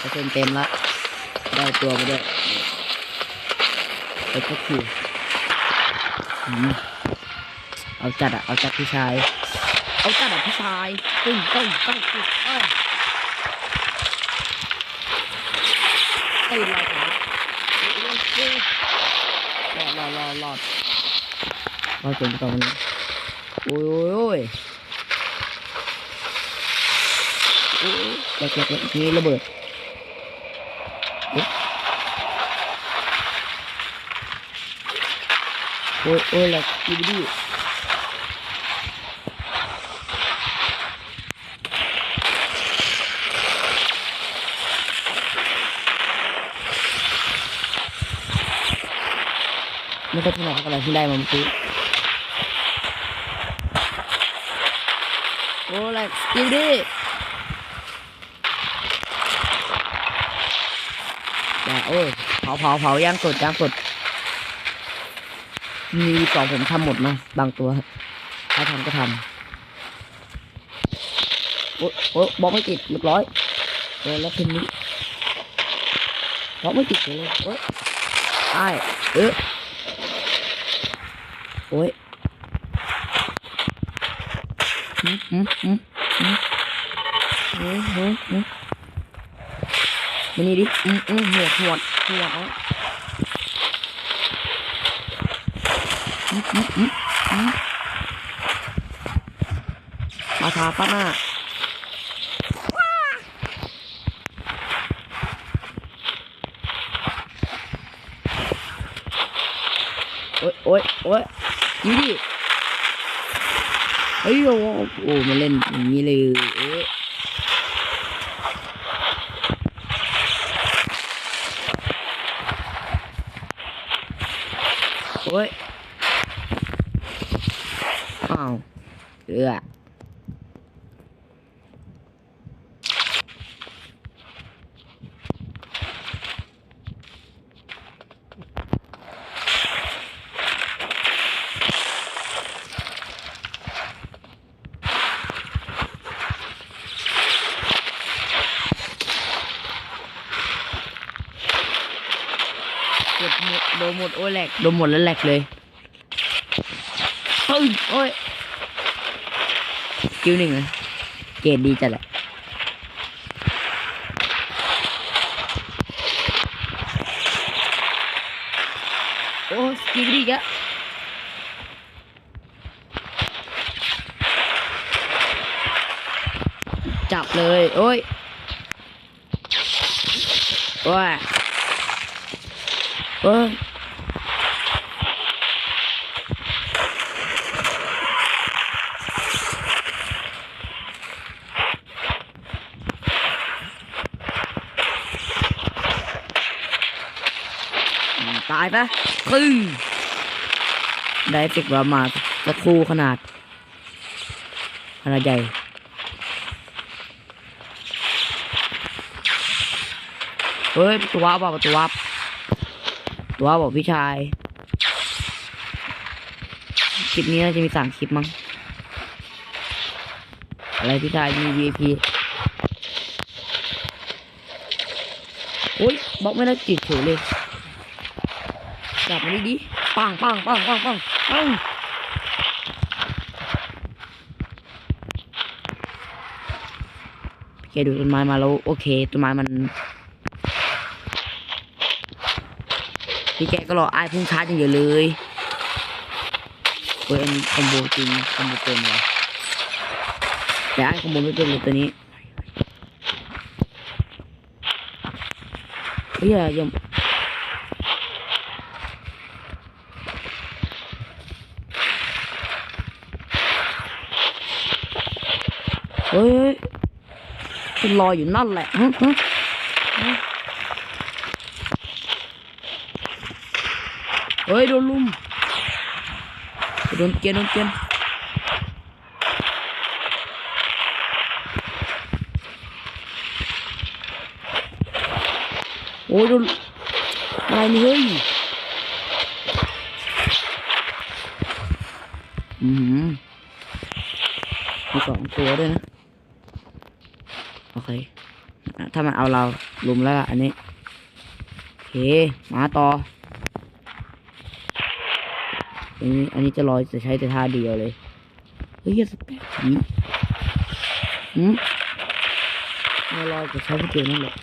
เปอร์เซ็นต์เต็มละได้ตัวมาด้วยไปก็คืออืมเอาจัดอะเอาจัดพี่ชาย เอาจัดอะพี่ชายตึ้งตึ้งตึ้งตึ้งเอ้ยตื่นเลยครับรอดรอดรอดรอดรอดจนตอนนี้โอ้ยโอ้ยโอ้ยโอ้ยแหลกแหลกแหลกนี่ระเบิด โอ้ยโอ้ยแหลกดีดีไม่ต้องที่ไหนก็อะไรที่ได้มาเมื่อกี้โอ้ยแหลกดีดีแต่โอ้ยเผาเผาเผาย่างสดย่างสด มีสองผมทำหมดนะ บางตัวครับถ้าทำก็ทำโอ้โอ้บอกไม่ติดเรียบร้อยโดนแล้วทีนี้บอกไม่ติดเลยโอ้ยไอ้เอ๊ะโอ้ยอืมอืมอืมอืมอืมอืมอืมมานี่ดิอืมอืมหัวหัวหัว เอาอืมาทาป้าหน้าโอ๊ยโอ๊ยโอ๊ยนี่ดิเฮ้ยโอ้โหโอ้มาเล่นอย่างนี้เลยเอ๊ะโอ๊ย อ้าวเอือเก็บหมดโคิวหนึ่งนะเกรดดีจัดแหละโอ้สกิลดีกะจับเลย โอ้ยโอ้ยโอ้ย อืมตายปะปึ้งได้ฟิกว่ามาสักครู่ขนาดขนาดใหญ่เฮ้ยประตัวบอกประตัววับตัววับบอกพี่ชายคลิปนี้น่าจะมีสามคลิปมั้งอะไรพี่ชายมี VIP โอ้ยบล็อกไม่ได้ติดเฉยเลย นดีดิปังปังปังปังปังปังแกดูต้นไม้มาแล้วโอเคต้นไม้มัน พี่แกก็รอไอ้พุ่งชาร์จอย่างเดียวเลยเฮ้ยอันคอมโบจริงคอมโบเป็นวะแต่ไอ้คอมโบไม่เป็นเลยตัวนี้เฮ้ยย่าอย่าเฮ้ยเฮ้ย เป็นรออยู่นั่นแหละเฮ้ยโดนลุมโดนเกียนโดนเกียนโอ้ยโดนอะไรนี่เฮ้ยอือหือมีสองตัวด้วยนะ โอเค ถ้ามันเอาเราลุมแล้วล่ะอันนี้ โอเค มาต่อ อันนี้อันนี้จะลอยจะใช้แต่ท่าเดียวเลย เฮ้ยสแปมหืมหืมลอยจะใช้เดียวนั่นแหละ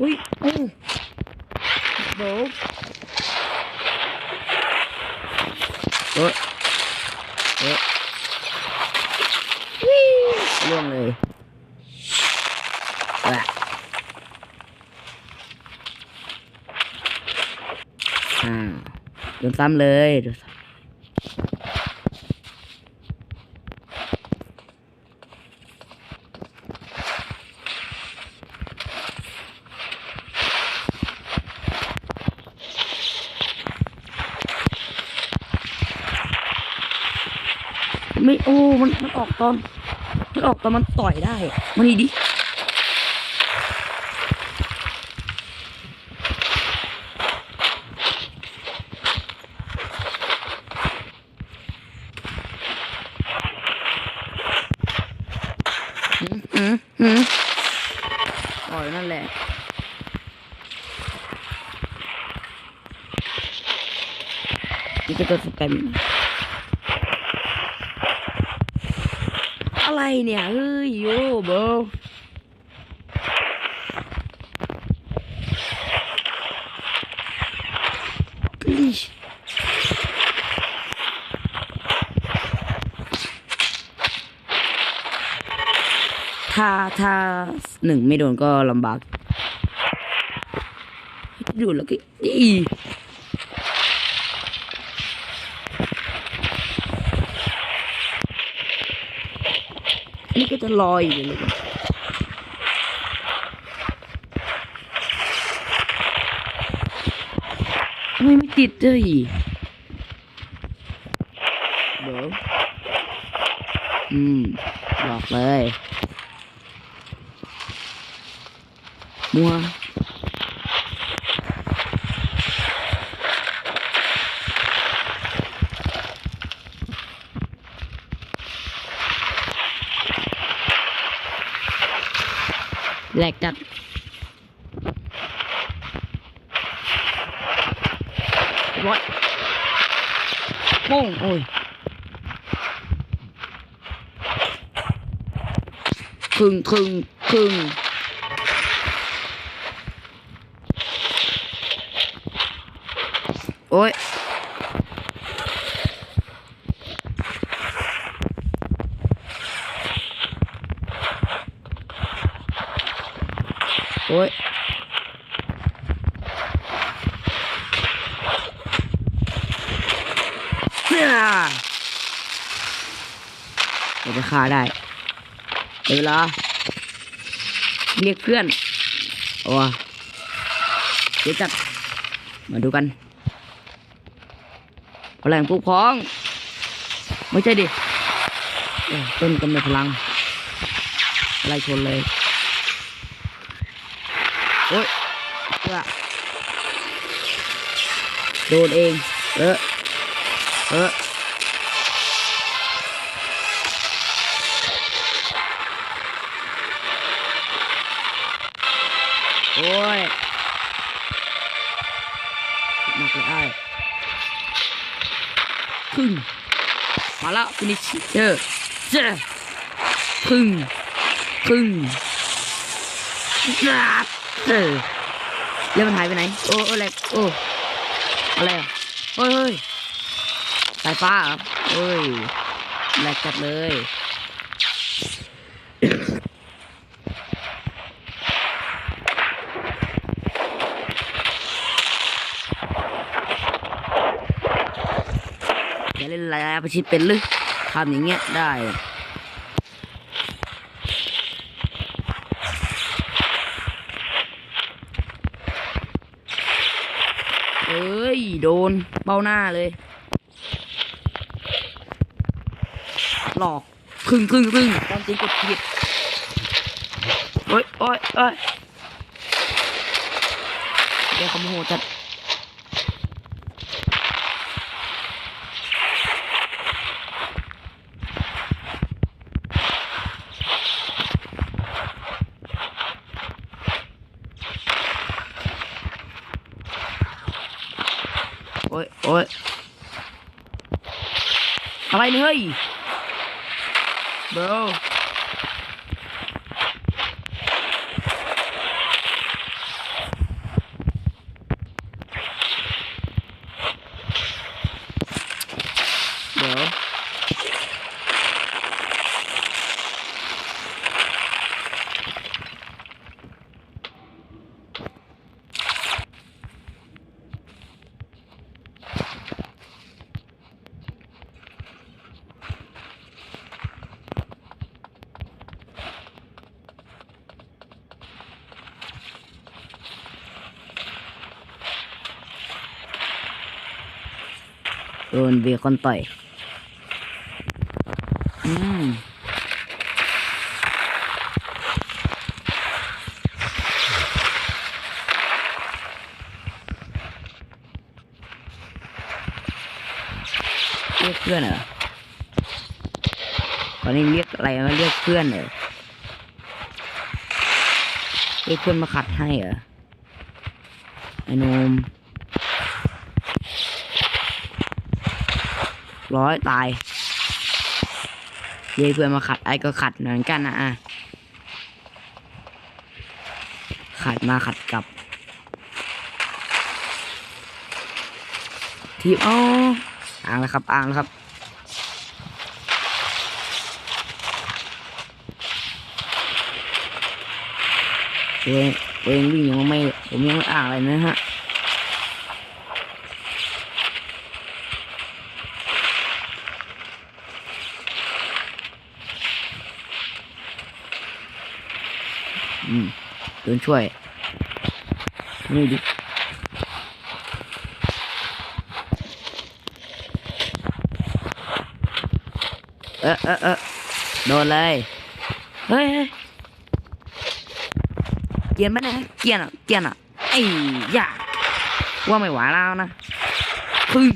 อุ้ยโอ้โห เออเออวิ่งล่วงเลยอะอ่าโดนซ้ำเลยโดนซ้ำไม่โอ้มันมัน ออกตอนมันออกตอนมันต่อยได้ มันนี่ดิหืมหืมหืมต่อยนั่นแหละนี่ก็ตัวสแปมอะไร เนี่ยเฮ้ยโยโบลิชถ้าถ้าหนึ่งไม่โดนก็ลำบากดูแล้วก็ดี นี่ก็จะลอยอยู่เลยทำไมไม่ติดเลยเดี๋ยวอืมบอกเลยมัว แหลกจัดร้อยโป้งโอ้ยครึ่งครึ่งครึ่งโอ้ย โอ้ย เนี่ย เดี๋ยวจะฆ่าได้เดี๋ยวเวลาเรียกเพื่อนโอ้เดี๋ยวจัดมาดูกันพลังผู้พ้อง ไม่ใช่ดิต้นกำเนิดพลังอะไรชนเลยโอ้ยเพื่อโดนเอง เออ เออ พึ่งมาแล้วฟินิชเจอเจอพึ่งพึ่งจ้าเออแล้วมันหายไปไหน โอ้โอ้อะไรโอ้อะไรอะเฮ้ยเฮ้ยสายฟ้าเหรอเฮ้ยแหลกจัดเลย อย่าเล่นระยะ ประชิดเป็นหรือทำอย่างเงี้ยได้เอ้ย โดนเบ้าหน้าเลย หลอกครึ่งครึ่งครึ่งตอนจริงกดผิดโอ้ยโอ้ยโอ้ยเดี๋ยวขโมยจัด อ้ยโอ้ย อะไรเนี่ยเฮ้ยเบลเดี๋ยว โดนเบคอนต่อย อืมเรียกเพื่อนเหรอตอนนี้เรียกอะไรมาเรียกเพื่อนเหรอเรียกเพื่อนมาขัดให้เหรอไอ้นม ร้อยตายเรียกเพื่อนมาขัดไอ้ก็ขัดเหมือนกันนะอะขัดมาขัดกลับ ทีมอ๋ออ่างแล้วครับอ่างแล้วครับเองเองวิ่งยังไม่ผมยังไม่อ่านอะไรนะฮะ มเดินช่วย นี่ดิเออเออเออโดนเลย เฮ้ยเกียนปะเนี่ยเกียนอะ เกียนอะ ไอ้ยาว่าไม่หวาแล้วนะเฮ้ย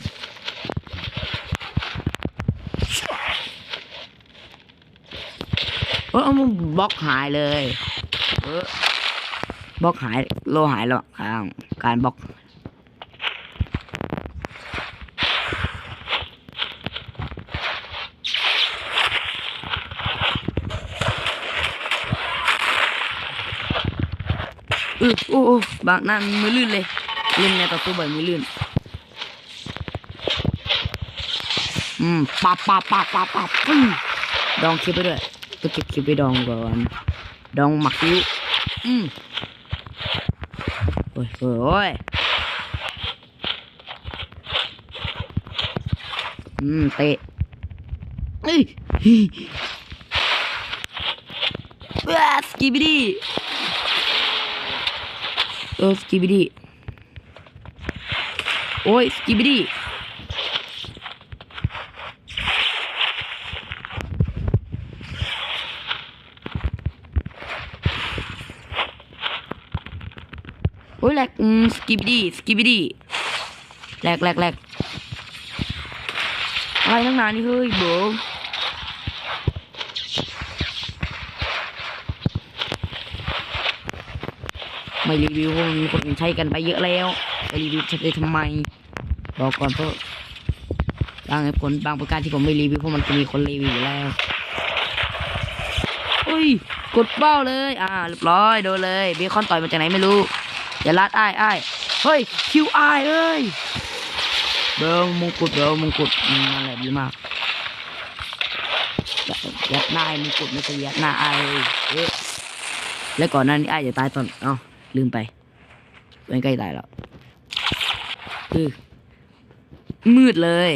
เออมันบล็อกหายเลย เออ บล็อกหายโลหายแล้วอ่างการบล็อกเอออ้โอ้บางนั่นมือลื่นเลยเล่นในต่อสู้บ่อยมือลื่น อืมปับปับปับปับปับปึ้งดองคลิปไปด้วยก็เก็บคลิปไปดองก่อน ดองหมักยิ้วอืม โอ้ยโอ้ยโอ้ยอืมเตะเอ้ยฮิว้าสกิบิดี้เออสกิบิดี้โอืมสกิบดี้สกิบดี้แหลกแหลกแหลกอะไรตั้งนานนี่เฮ้ยโบไม่รีวิวเพราะมันมีคนใช้กันไปเยอะแล้วไปรีวิวจะไปทำไมบอกก่อนเพราะบางผลบางประการที่ผมไม่รีวิวเพราะมันจะมีคนรีวิวอยู่แล้วอุ้ยกดเป้าเลย อ่าเรียบร้อยโดนเลยเบคอนต่อยมาจากไหนไม่รู้ อย่าลัดอ้ายอ้ายเฮ้ยคิวอายเอ้ยเบลมงกุฎเบลมงกุฎมนั่นแหละดีมากยัดหน้าไอ้มงกุฎไม่ใช่ยัดหน้าอายเอ๊ะแล้วก่อนหน้านี้อ้ายจะตายตอนเอ้าลืมไปไม่ใกล้ตายแล้วคือมืดเลย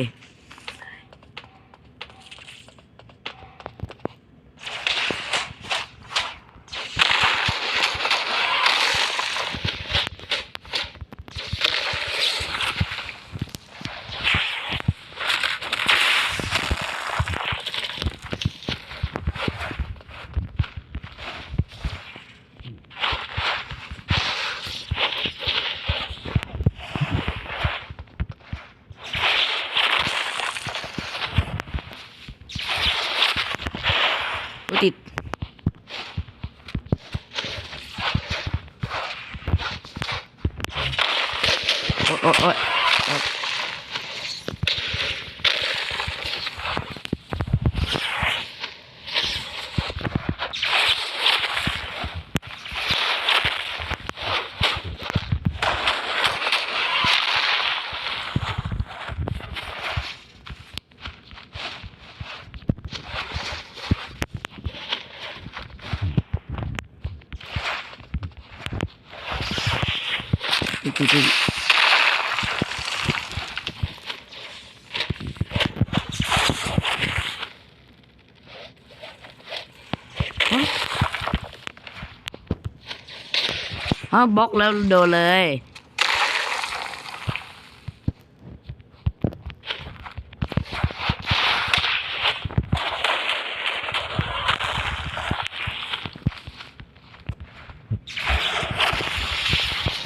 ฮะบล็อกแล้วโดนเลย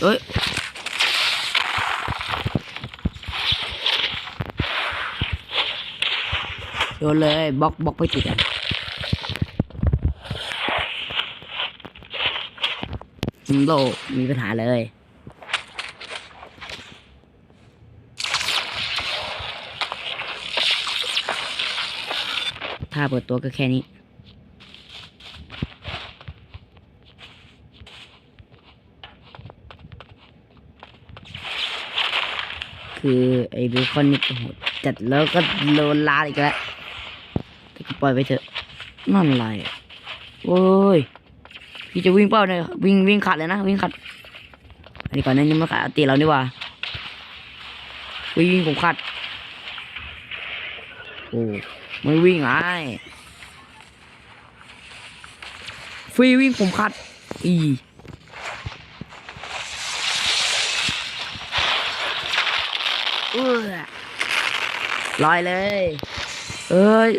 เอ้ยโดนเลยบล็อกบล็อกไปติดอ่ะโลมีปัญหาเลยถ้าเปิดตัวก็แค่นี้ คือไอ้เบคอนนี่ก็โหดจัดแล้วก็โลนลาอีกแล้วแต่ก็ปล่อยไปเถอะนั่นอะไรโอ้ย พี่จะวิ่งเป้าเนี่ยวิ่งวิ่งขัดเลยนะวิ่งขัดอันนี้ก่อนนั้นยังไม่ขัดตีเราดีกว่าวิ่งวิ่งผมขัดโอ้ไม่วิ่งไอ้ฟรีวิ่งผมขัดอีเออลอยเลย เอ้ย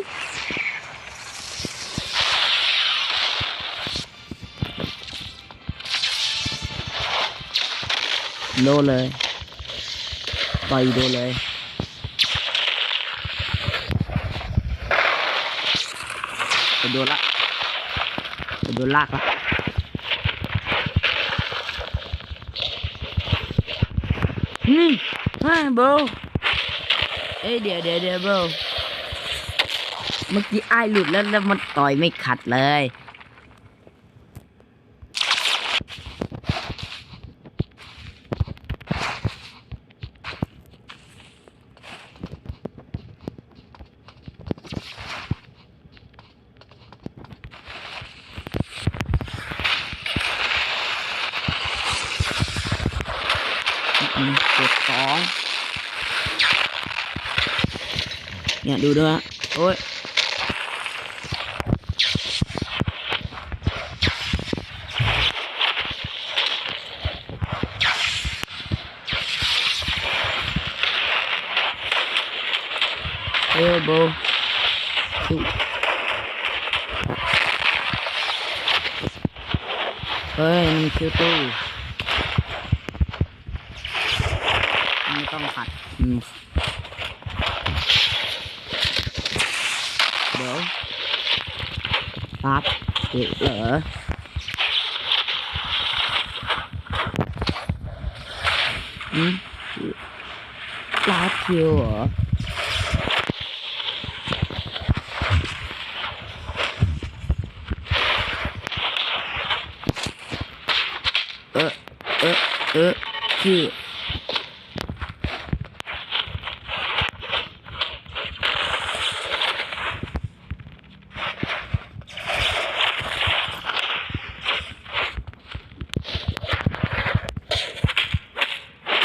โดนเลยต่อยโดนเลยไปโดนละไปโดนลากละอืมฮ่าโบเอ้ยเดี๋ยวเดี๋ยวเดี๋ยวโบเมื่อกี้ไอ้หลุดแล้วแล้วมันต่อยไม่ขัดเลย อืมเจ็ดสอง เนี่ยดูด้วยฮะโอ้ยเออโบสู้เฮ้ยมันคิวตู้ไม่ต้องขัดอืมเดี๋ยว ปั๊บเหรออืมลาคิวเหรอเออเออเออพี่อื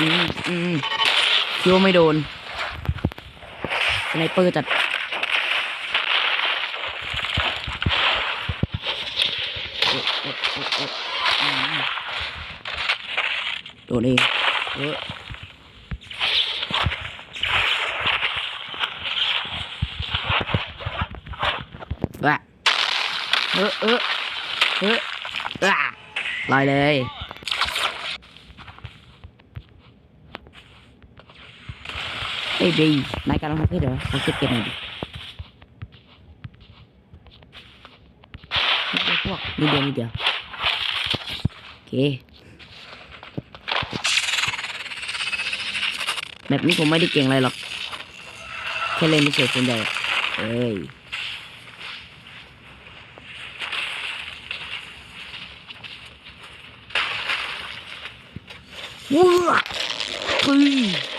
อืมอืมคิดว่าไม่โดนสไนเปอร์จัดโดนเองเออเออเออเอออะลอยเลย เฮ้ยดีนายการลองทำให้เดี๋ยวเขาเก็บเก็บหน่อยดินิดเดียวพวกนิดเดียวนิดเดียวโอเคแบบนี้ผมไม่ได้เก่งอะไรหรอกแค่เล่นไม่เฉยส่วนใหญ่เอ้ยว้าเฮ้ย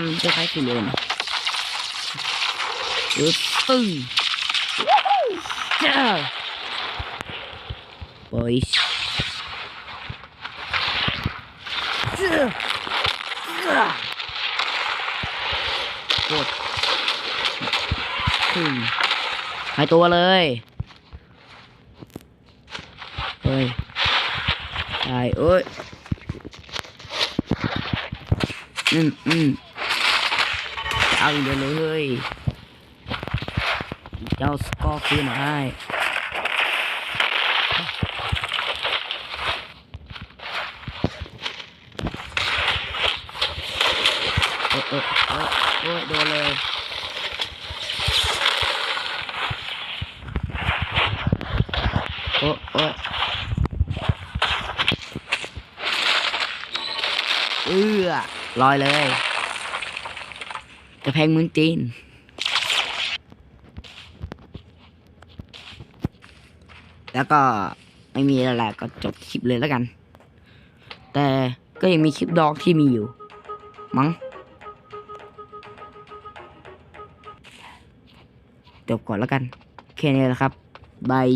มประมาณคล้ายๆสี่โลนะเออปึ้งเจ้าบอยเจ้าเจ้าโคตรปึ้งหายตัวเลยเฮ้ยตายเอ้ย อืมอืม เอาอีกเดี๋ยวเลยเฮ้ยเจ้าสกอร์คืนมาให้โอ้โอ้โอ้โอ้ยโดนเลยโอ้โอ้ยเอื้อลอยเลยก ระแพงเมืองจีน แล้วก็ไม่มีอะไรก็จบคลิปเลยแล้วกัน แต่ก็ยังมีคลิปดอกที่มีอยู่ มั้ง จบก่อนแล้วกัน แค่นี้แหละครับบาย